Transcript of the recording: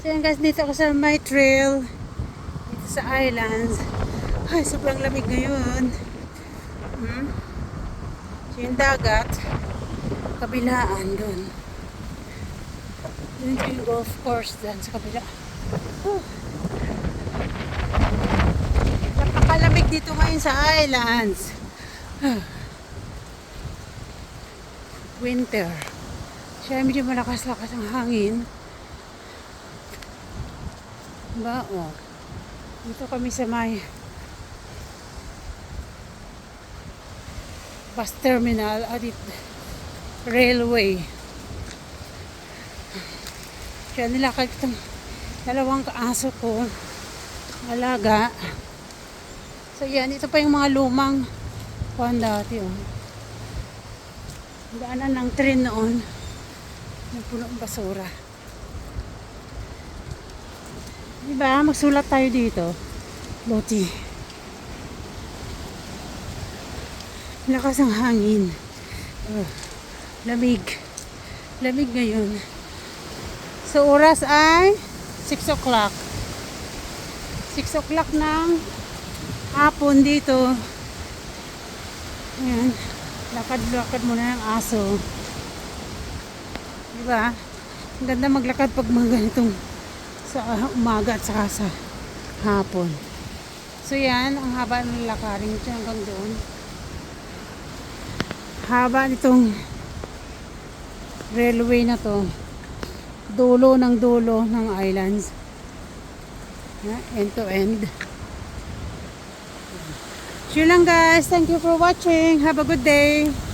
So yan guys, dito ako sa my trail. Dito sa islands. Ay, sobrang lamig ngayon. Hmm? So yung dagat, kabilaan doon. Yun yung golf course dyan sa kabila. Whew. Napakalamig dito ngayon sa islands. Winter. Siya medyo malakas-lakas ang hangin. Ba, oh. Dito kami sa may bus terminal at it, railway. Kaya nilakad itong dalawang kaaso ko. Alaga. So yan, ito pa yung mga lumang kuhan dati oh. Daanan ng train noon. Yung punong basura. Diba? Magsulat tayo dito. Loti. Lakas ang hangin. Oh, lamig. Lamig ngayon. So, oras ay 6 o'clock. 6 o'clock ng hapon dito. Ayan. Lakad-lakad muna ng aso. Diba? Ang ganda maglakad pag mga ganitong sa umaga at saka sa hapon. So yan, ang haba ng lakarin ito hanggang doon. Haba nitong railway na to. Dulo ng dulo ng islands. End to end. Yun lang guys. Thank you for watching. Have a good day.